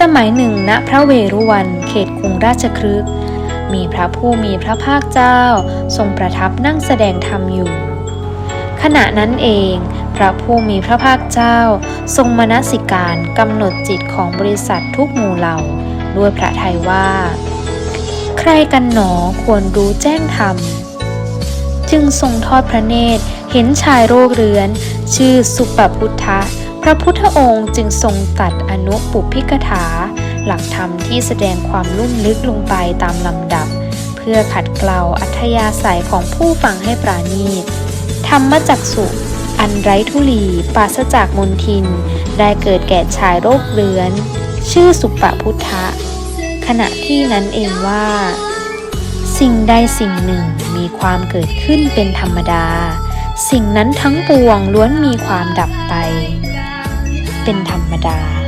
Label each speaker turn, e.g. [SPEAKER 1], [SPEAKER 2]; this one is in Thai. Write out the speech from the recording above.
[SPEAKER 1] สมัยหนึ่งณพระเวรุวันเขตกรุงราชคฤห์มีพระผู้มีพระภาคเจ้า ทรงประทับนั่งแสดงธรรมอยู่ ขณะนั้นเอง พระผู้มีพระภาคเจ้า ทรงมนสิการกำหนดจิตของบริษัททุกหมู่เหล่า ด้วยพระทัยว่า ใครกันหนอควรรู้แจ้งธรรม จึงทรงทอดพระเนตรเห็นชายโรคเรื้อน ชื่อสุปพุทธะ พระพุทธองค์จึงทรงตัดอนุปุพิกถา หลักธรรมที่แสดงความลุ่มลึกลงไปตามลำดับ เพื่อขัดเกลาอัธยาศัยของผู้ฟังให้ปราณีตธรรมจักสุอันไร้ทุลีปราศจากมนทิน ได้เกิดแก่ชายโรคเรื้อน ชื่อสุปพุทธะ ขณะที่นั้นเองว่า สิ่งใดสิ่งหนึ่งมีความเกิดขึ้นเป็นธรรมดา สิ่งนั้นทั้งปวงล้วนมีความดับไป เป็นธรรมดา